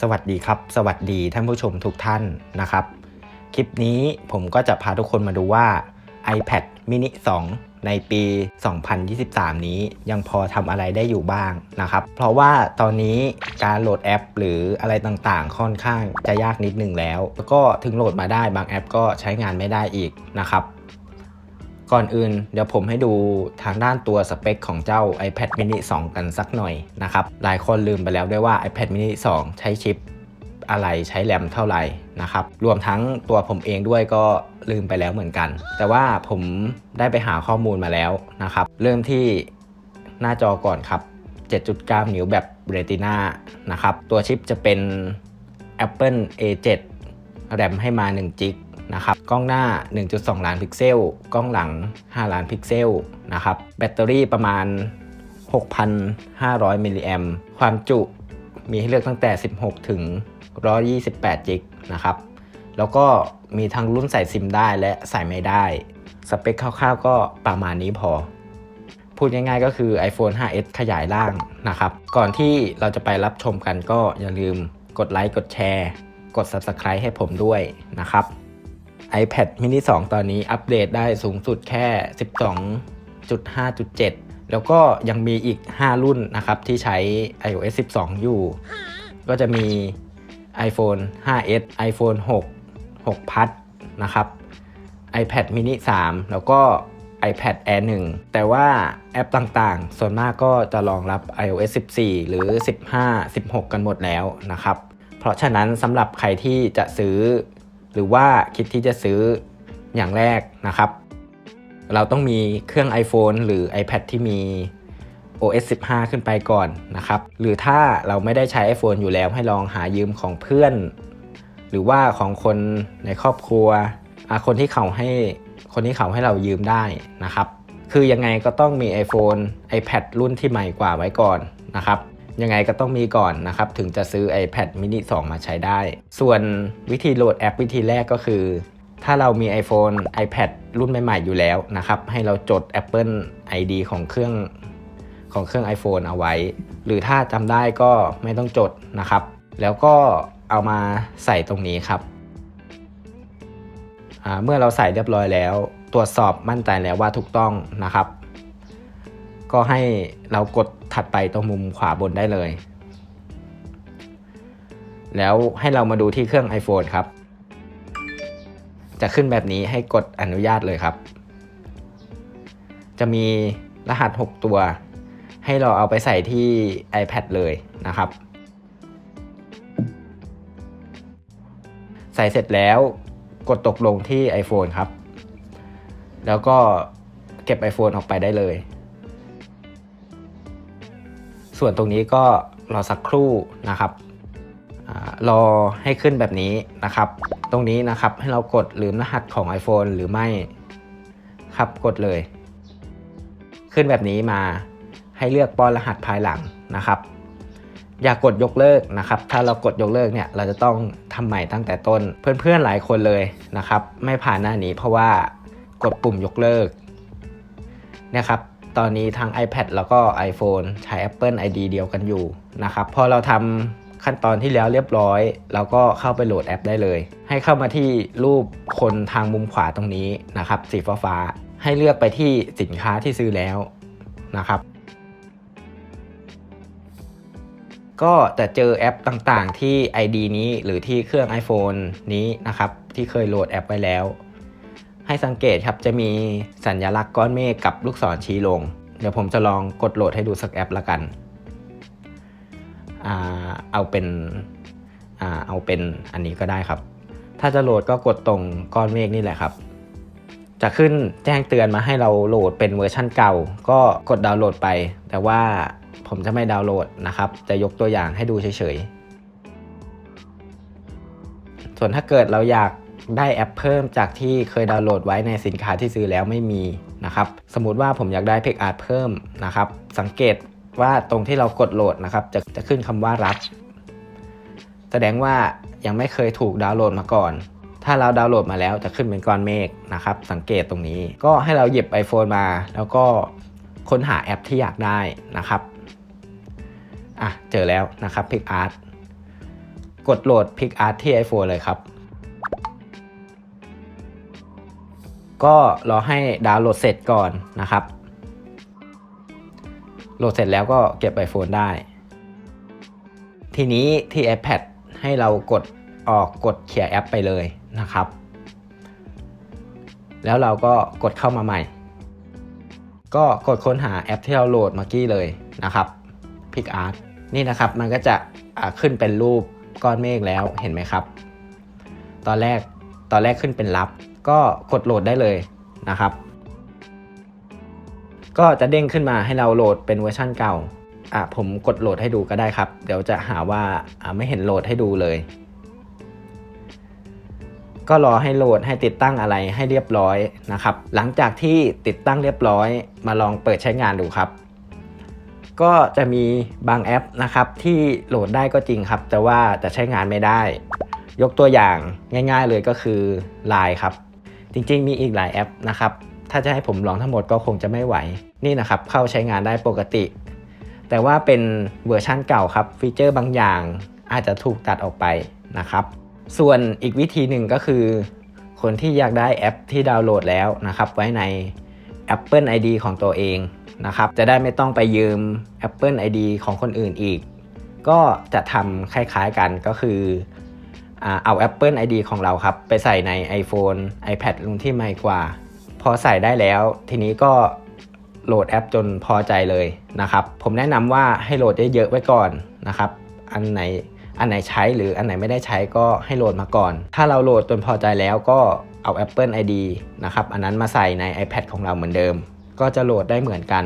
สวัสดีครับ สวัสดีท่านผู้ชมทุกท่านนะครับ คลิปนี้ผมก็จะพาทุกคนมาดูว่า iPad mini 2 ในปี 2023 นี้ยังพอทำอะไรได้อยู่บ้างนะครับ เพราะว่าตอนนี้การโหลดแอป หรืออะไรต่างๆ ค่อนข้างจะยากนิดหนึ่งแล้ว แล้วก็ถึงโหลดมาได้บางแอปก็ใช้งานไม่ได้อีกนะครับ ก่อนอื่นเดี๋ยวผมให้ดูทางด้านตัวสเปคของเจ้า iPad mini 2 กันสักหน่อยนะครับ หลายคนลืมไปแล้วด้วยว่า iPad mini 2 ใช้ชิปอะไรใช้แรมเท่าไหร่นะครับ รวมทั้งตัวผมเองด้วยก็ลืมไปแล้วเหมือนกัน แต่ว่าผมได้ไปหาข้อมูลมาแล้วนะครับ เริ่มที่หน้าจอก่อนครับ 7.9 นิ้วแบบ Retina นะครับ ตัวชิปจะเป็น Apple A7 แรมให้มา1จิก นะครับ กล้องหน้า 1.2 ล้านพิกเซล กล้องหลัง 5 ล้านพิกเซลนะครับ แบตเตอรี่ประมาณ 6,500มิลลิแอมความจุมีให้เลือกตั้งแต่ 16 ถึง 128 จิกนะครับ แล้วก็มีทั้งรุ่นใส่ซิมได้และใส่ไม่ได้ สเปคคร่าวๆก็ประมาณนี้พอ พูดง่ายๆก็คือ iPhone 5s ขยายร่างนะครับ ก่อนที่เราจะไปรับชมกันก็อย่าลืมกดไลค์ กดแชร์ กด Subscribe ให้ผมด้วยนะครับ iPad mini 2 ตอนนี้อัปเดตได้สูงสุดแค่ 12.5.7 แล้วก็ยังมีอีก 5 รุ่นนะครับ ที่ใช้ iOS 12 อยู่ ก็จะมี iPhone 5s iPhone 6 6 Plus นะครับ iPad mini 3 แล้วก็ iPad Air 1 แต่ว่าแอปต่างๆ ส่วนมากก็จะรองรับ iOS 14 หรือ 15 16 กันหมดแล้วนะครับ เพราะฉะนั้นสำหรับใครที่จะซื้อ หรือว่าคิดที่จะซื้ออย่างแรกนะครับ เราต้องมีเครื่อง iPhone หรือ iPad ที่มี OS 15 ขึ้นไปก่อนนะครับ หรือถ้าเราไม่ได้ใช้ iPhone อยู่แล้วให้ลองหายืมของเพื่อน หรือว่าของคนในครอบครัว คนที่เขาให้คนที่เขาให้เรายืมได้นะครับ คือยังไงก็ต้องมี iPhone iPad รุ่นที่ใหม่กว่าไว้ก่อนนะครับ ยังไงก็ต้องมีก่อนนะครับ ถึงจะซื้อ iPad mini 2 มาใช้ได้ ส่วนวิธีโหลดแอปวิธีแรกก็คือ ถ้าเรามี iPhone iPad รุ่นใหม่ๆอยู่แล้วนะครับ ให้เราจด Apple ID ของเครื่องของเครื่อง iPhone เอาไว้ หรือถ้าจำได้ก็ไม่ต้องจดนะครับ แล้วก็เอามาใส่ตรงนี้ครับ เมื่อเราใส่เรียบร้อยแล้ว ตรวจสอบมั่นใจแล้วว่าถูกต้องนะครับ ก็ให้เรากดถัดไปตรงมุมขวาบนได้เลย แล้วให้เรามาดูที่เครื่อง iPhone ครับ จะขึ้นแบบนี้ให้กดอนุญาตเลยครับ จะมีรหัส 6 ตัว ให้เราเอาไปใส่ที่ iPad เลยนะครับ ใส่เสร็จแล้วกดตกลงที่ iPhone ครับ แล้วก็เก็บ iPhone ออกไปได้เลย ส่วนตรงนี้ก็รอสักครู่นะครับรอให้ขึ้นแบบนี้นะครับ ตรงนี้นะครับให้เรากดลืมรหัสของ iPhone หรือไม่ครับกดเลย ขึ้นแบบนี้มาให้เลือกป้อนรหัสภายหลังนะครับ อย่ากกดยกเลิกนะครับ ถ้าเรากดยกเลิกเนี่ยเราจะต้องทำใหม่ตั้งแต่ต้น เพื่อนๆหลายคนเลยนะครับ ไม่ผ่านหน้านี้เพราะว่ากดปุ่มยกเลิกนะครับ ตอนนี้ทาง iPad แล้วก็ iPhone ใช้ Apple ID เดียวกันอยู่นะครับ พอเราทำขั้นตอนที่แล้วเรียบร้อย เราก็เข้าไปโหลดแอปได้เลย ให้เข้ามาที่รูปคนทางมุมขวาตรงนี้นะครับ สีฟ้าๆให้เลือกไปที่สินค้าที่ซื้อแล้วนะครับ ก็จะเจอแอปต่างๆ ที่ ID นี้หรือที่เครื่อง iPhone นี้นะครับ ที่เคยโหลดแอปไว้แล้ว ให้สังเกตครับจะมีสัญลักษณ์ก้อนเมฆกับลูกศรชี้ลง เดี๋ยวผมจะลองกดโหลดให้ดูสักแอปละกันเอาเป็นเอาเป็นอันนี้ก็ได้ครับ ถ้าจะโหลดก็กดตรงก้อนเมฆนี่แหละครับ จะขึ้นแจ้งเตือนมาให้เราโหลดเป็นเวอร์ชั่นเก่า ก็กดดาวน์โหลดไป แต่ว่าผมจะไม่ดาวน์โหลดนะครับ จะยกตัวอย่างให้ดูเฉยๆ ส่วนถ้าเกิดเราอยาก ได้แอปเพิ่มจากที่เคยดาวน์โหลดไว้ในสินค้าที่ซื้อแล้วไม่มีนะครับ สมมติว่าผมอยากได้เพกอาร์ตเพิ่มนะครับ สังเกตว่าตรงที่เรากดโหลดนะครับจะจะขึ้นคำว่ารับ แสดงว่ายังไม่เคยถูกดาวน์โหลดมาก่อน ถ้าเราดาวน์โหลดมาแล้วจะขึ้นเป็นก้อนเมฆนะครับ สังเกตตรงนี้ ก็ให้เราหยิบ iPhone มา แล้วก็ค้นหาแอปที่อยากได้นะครับอะเจอแล้วนะครับ PicArt กดโหลด PicArt ที่ iPhone เลยครับ ก็รอให้ดาวน์โหลดเสร็จก่อนนะครับ โหลดเสร็จแล้วก็เก็บ iPhone ได้ ทีนี้ที่ iPad ให้เรากดออกกดเคลียร์แอปไปเลยนะครับ แล้วเราก็กดเข้ามาใหม่ ก็กดค้นหาแอปที่เราโหลดเมื่อกี้เลยนะครับ PicArt นี่นะครับมันก็จะขึ้นเป็นรูปก้อนเมฆแล้วเห็นไหมครับ ตอนแรกตอนแรกขึ้นเป็นลับ ก็กดโหลดได้เลยนะครับ ก็จะเด้งขึ้นมาให้เราโหลดเป็นเวอร์ชั่นเก่าอะผมกดโหลดให้ดูก็ได้ครับ เดี๋ยวจะหาว่าอ่าไม่เห็นโหลดให้ดูเลย ก็รอให้โหลดให้ติดตั้งอะไรให้เรียบร้อยนะครับ หลังจากที่ติดตั้งเรียบร้อย มาลองเปิดใช้งานดูครับ ก็จะมีบางแอปนะครับที่โหลดได้ก็จริงครับ แต่ว่าจะใช้งานไม่ได้ ยกตัวอย่างง่าย ๆเลยก็คือ Line ครับ จริงๆ มีอีกหลายแอปนะครับ ถ้าจะให้ผมลองทั้งหมดก็คงจะไม่ไหว นี่นะครับ เข้าใช้งานได้ปกติ แต่ว่าเป็นเวอร์ชั่นเก่าครับ ฟีเจอร์บางอย่างอาจจะถูกตัดออกไปนะครับ ส่วนอีกวิธีหนึ่งก็คือ คนที่อยากได้แอปที่ดาวน์โหลดแล้วนะครับ ไว้ใน Apple ID ของตัวเองนะครับ จะได้ไม่ต้องไปยืม Apple ID ของคนอื่นอีก ก็จะทำคล้ายๆกันก็คือ เอา Apple ID ของเราครับ ไปใส่ใน iPhone iPad รุ่นที่ใหม่กว่า พอใส่ได้แล้ว ทีนี้ก็โหลดแอปจนพอใจเลยนะครับ ผมแนะนำว่าให้โหลดเยอะๆไว้ก่อนนะครับ อันไหนอันไหนใช้หรืออันไหนไม่ได้ใช้ก็ให้โหลดมาก่อน ถ้าเราโหลดจนพอใจแล้วก็เอา Apple ID นะครับ อันนั้นมาใส่ใน iPad ของเราเหมือนเดิม ก็จะโหลดได้เหมือนกัน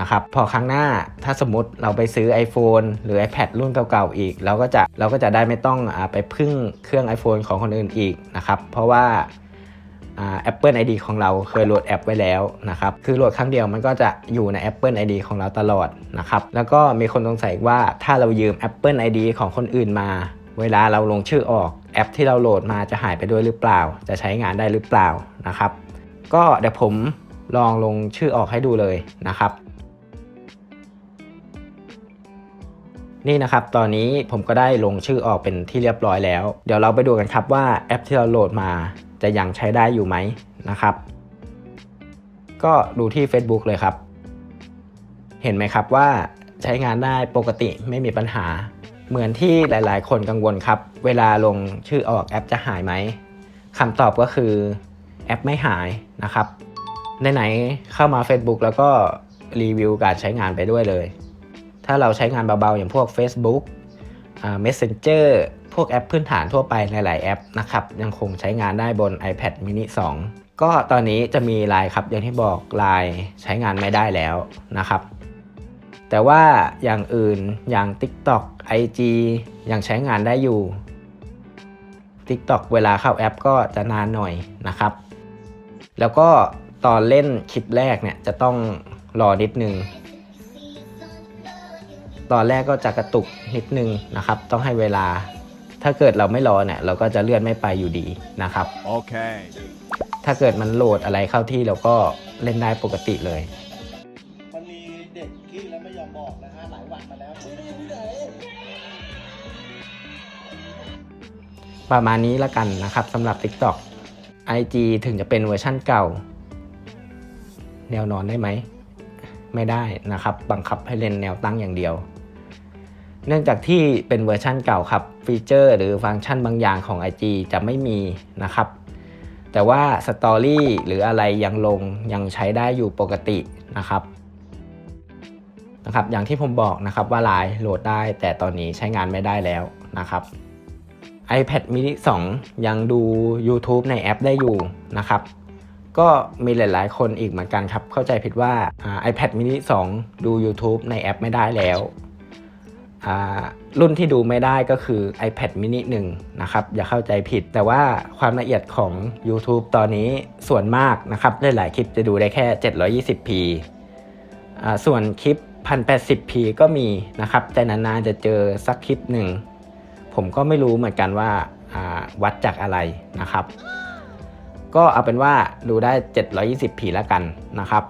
นะครับพอครั้งหน้าถ้าสมมติเราไปซื้อ iPhone หรือ iPad รุ่นเก่าๆอีก เราก็จะเราก็จะได้ไม่ต้องอไปพึ่งเครื่อง iPhone ของคนอื่นอีกนะครับเพราะว่าอ่า Apple ID ของเราเคยโหลดแอปไว้แล้วนะครับ คือโหลดครั้งเดียวมันก็จะอยู่ใน Apple ID ของเราตลอดนะครับ แล้วก็มีคนสงสัยว่าถ้าเรายืม Apple ID ของคนอื่นมา เวลาเราลงชื่อออกแอปที่เราโหลดมาจะหายไปด้วยหรือเปล่า จะใช้งานได้หรือเปล่านะครับ ก็เดี๋ยวผมลองลงชื่อออกให้ดูเลยนะครับ นี่นะครับ ตอนนี้ผมก็ได้ลงชื่อออกเป็นที่เรียบร้อยแล้ว เดี๋ยวเราไปดูกันครับว่าแอปที่เราโหลดมาจะยังใช้ได้อยู่ไหมนะครับ ก็ดูที่ Facebook เลยครับ เห็นไหมครับว่าใช้งานได้ปกติไม่มีปัญหา เหมือนที่หลาย ๆ คนกังวลครับ เวลาลงชื่อออกแอปจะหายไหมคำตอบก็คือแอปไม่หายนะครับไหนๆเข้ามา Facebook แล้วก็รีวิวการใช้งานไปด้วยเลย ถ้าเราใช้งานเบาๆ อย่างพวก Facebook Messenger พวกแอปพื้นฐานทั่วไปหลายๆแอปนะครับ ยังคงใช้งานได้บน iPad mini 2 ก็ตอนนี้จะมี Line ครับ อย่างที่บอก Line ใช้งานไม่ได้แล้วนะครับ แต่ว่าอย่างอื่นอย่าง TikTok IG ยังใช้งานได้อยู่ TikTok เวลาเข้าแอปก็จะนานหน่อยนะครับ แล้วก็ตอนเล่นคลิปแรกเนี่ยจะต้องรอนิดนึง ตอนแรกก็จะกระตุกนิดนึงนะครับ ต้องให้เวลา ถ้าเกิดเราไม่รอเนี่ยเราก็จะเลื่อนไม่ไปอยู่ดีนะครับ Okay. ถ้าเกิดมันโหลดอะไรเข้าที่เราก็เล่นได้ปกติเลย มันมีเด็กขี้แล้วไม่ยอมบอกนะฮะหลายวันมาแล้วไม่รู้ที่ไหนประมาณนี้ละกันนะครับสำหรับ TikTok IG ถึงจะเป็นเวอร์ชั่นเก่า แนวนอนได้ไหม ไม่ได้นะครับ บังคับให้เล่นแนวตั้งอย่างเดียว เนื่องจากที่เป็นเวอร์ชั่นเก่าครับฟีเจอร์หรือฟังก์ชันบางอย่างของ IG จะไม่มีนะครับ แต่ว่าสตอรี่หรืออะไรยังลงยังใช้ได้อยู่ปกตินะครับนะครับ อย่างที่ผมบอกนะครับว่าไลน์โหลดได้ แต่ตอนนี้ใช้งานไม่ได้แล้วนะครับ iPad mini 2 ยังดู YouTube ในแอปได้อยู่นะครับ ก็มีหลาย ๆ คนอีกเหมือนกันครับ เข้าใจผิดว่าอ่า iPad mini 2 ดู YouTube ในแอปไม่ได้แล้ว รุ่นที่ดูไม่ได้ก็คือ iPad mini 1 นะครับ อย่าเข้าใจผิด แต่ว่าความละเอียดของ YouTube ตอนนี้ส่วนมากนะครับหลายๆคลิปจะดูได้แค่ 720p ส่วนคลิป 1080p ก็มีนะครับ แต่นานๆจะเจอสักคลิปหนึ่ง ผมก็ไม่รู้เหมือนกันว่าอ่าวัดจากอะไรนะครับ ก็เอาเป็นว่าดูได้ 720p แล้วกันนะครับ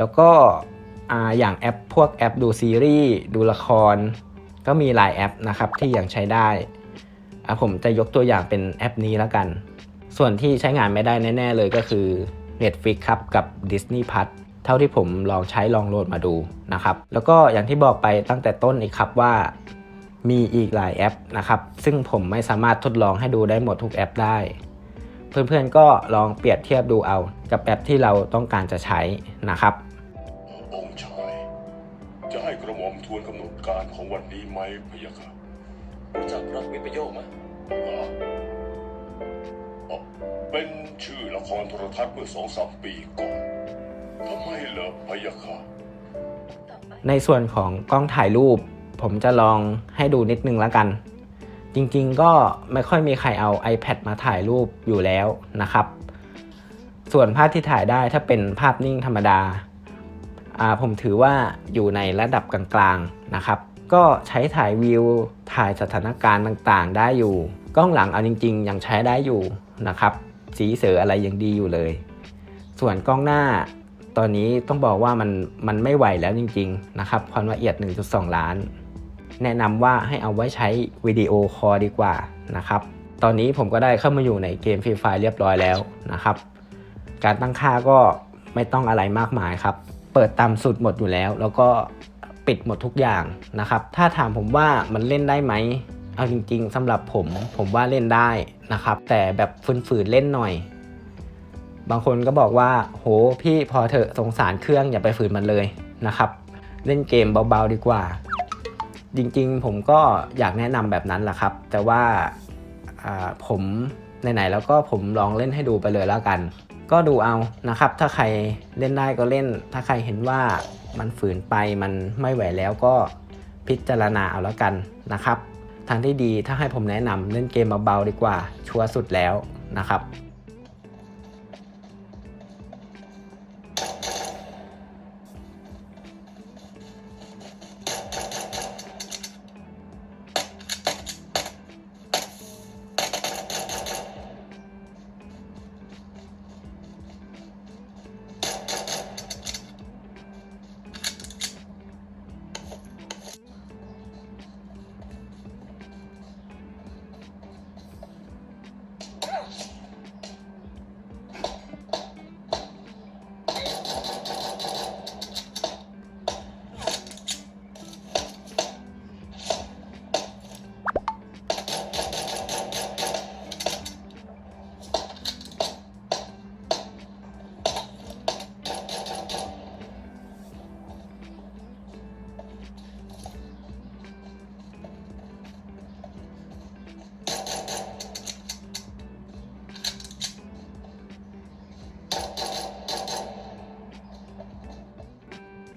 แล้วก็ออย่างแอปพวกแอปดูซีรีส์ดูละคร ก็มีหลายแอปนะครับที่ยังใช้ได้ผมจะยกตัวอย่างเป็นแอปนี้แล้วกัน ส่วนที่ใช้งานไม่ได้แน่ ๆ เลยก็คือ Netflix ครับกับ Disney Plus เท่าที่ผมลองใช้ลองโหลดมาดูนะครับ แล้วก็อย่างที่บอกไปตั้งแต่ต้นอีกครับว่ามีอีกหลายแอปนะครับ ซึ่งผมไม่สามารถทดลองให้ดูได้หมดทุกแอปได้ เพื่อนๆก็ลองเปรียบเทียบดูเอา กับแอปที่เราต้องการจะใช้นะครับ กำหนดการของวันนี้ไหมพะยะค่ะรู้จักรักวิปโยคไหมอ่าอ๋อเป็นชื่อละครโทรทัศน์เมื่อสองสามปีก่อนทำไมเหรอพะยะค่ะในส่วนของกล้องถ่ายรูป ผมจะลองให้ดูนิดนึงแล้วกัน จริงๆก็ไม่ค่อยมีใครเอา iPad มาถ่ายรูปอยู่แล้วนะครับ ส่วนภาพที่ถ่ายได้ถ้าเป็นภาพนิ่งธรรมดาอ่า ผมถือว่าอยู่ในระดับกลางๆนะครับ ก็ใช้ถ่ายวิวถ่ายสถานการณ์ต่างๆ ได้อยู่ กล้องหลังเอาจริง ๆ ยังใช้ได้อยู่นะครับ สีเสืออะไรยังดีอยู่เลย ส่วนกล้องหน้าตอนนี้ต้องบอกว่ามันมันไม่ไหวแล้วจริง ๆ นะครับ ความละเอียด 1.2 ล้าน แนะนำว่าให้เอาไว้ใช้วิดีโอคอลดีกว่านะครับ ตอนนี้ผมก็ได้เข้ามาอยู่ในเกมฟรีไฟเรียบร้อยแล้วนะครับ การตั้งค่าก็ไม่ต้องอะไรมากมายครับ เปิดตามสุดหมดอยู่แล้ว แล้วก็ปิดหมดทุกอย่างนะครับ ถ้าถามผมว่ามันเล่นได้ไหมเอาจริง ๆสำหรับผมผมว่าเล่นได้นะครับ แต่แบบฝืนๆเล่นหน่อย บางคนก็บอกว่า โหพี่พอเถอะสงสารเครื่องอย่าไปฝืนมันเลยนะครับ เล่นเกมเบาๆดีกว่า จริงๆ ผมก็อยากแนะนำแบบนั้นแหละครับ แต่ว่าอ่าผมไหนๆแล้วก็ผมลองเล่นให้ดูไปเลยแล้วกัน ก็ดูเอานะครับ ถ้าใครเล่นได้ก็เล่น ถ้าใครเห็นว่ามันฝืนไปมันไม่ไหวแล้วก็พิจารณาเอาแล้วกันนะครับ ทางที่ดีถ้าให้ผมแนะนำเล่นเกมเบาๆดีกว่าชัวร์สุดแล้วนะครับ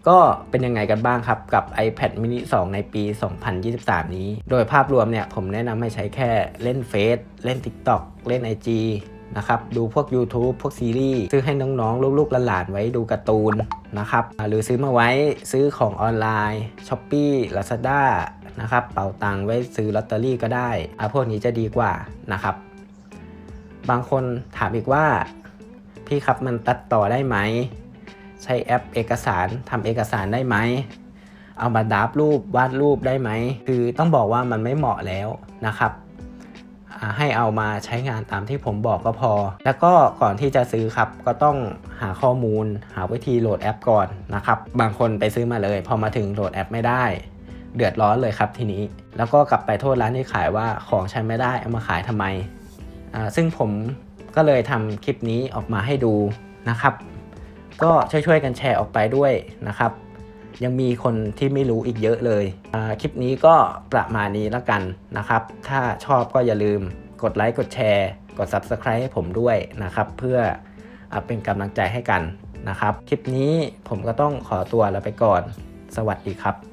ก็เป็นยังไงกันบ้างครับ กับ iPad mini 2 ในปี 2023 นี้ โดยภาพรวมเนี่ยผมแนะนำให้ใช้แค่เล่นเฟซเล่น TikTok เล่น IG นะครับดูพวก YouTube พวกซีรีส์ ซื้อให้น้องๆ ลูกๆหลานๆไว้ดูการ์ตูนนะครับหรือซื้อมาไว้ซื้อของออนไลน์ s h อ p e e Lazada นะครับเป๋าตังค์ไว้ซื้อลอตเตอรี่ก็ได้อ่าพวกนี้จะดีกว่านะครับ บางคนถามอีกว่า พี่ครับมันตัดต่อได้ไหม ใช้แอปเอกสารทำเอกสารได้ไหม เอามาดับรูปวาดรูปได้ไหม คือต้องบอกว่ามันไม่เหมาะแล้วนะครับ ให้เอามาใช้งานตามที่ผมบอกก็พอ แล้วก็ก่อนที่จะซื้อครับก็ต้องหาข้อมูล หาวิธีโหลดแอปก่อนนะครับ บางคนไปซื้อมาเลย พอมาถึงโหลดแอปไม่ได้เดือดร้อนเลยครับทีนี้ แล้วก็กลับไปโทษร้านที่ขายว่าของใช้ไม่ได้เอามาขายทำไม ซึ่งผมก็เลยทำคลิปนี้ออกมาให้ดูนะครับ ก็ช่วยๆกันแชร์ออกไปด้วยนะครับ ยังมีคนที่ไม่รู้อีกเยอะเลยคลิปนี้ก็ประมาณนี้แล้วกันนะครับ ถ้าชอบก็อย่าลืมกดไลค์กดแชร์ กด Subscribe ให้ผมด้วยนะครับ เพื่ออเป็นกำลังใจให้กันนะครับ คลิปนี้ผมก็ต้องขอตัวลาไปก่อน สวัสดีครับ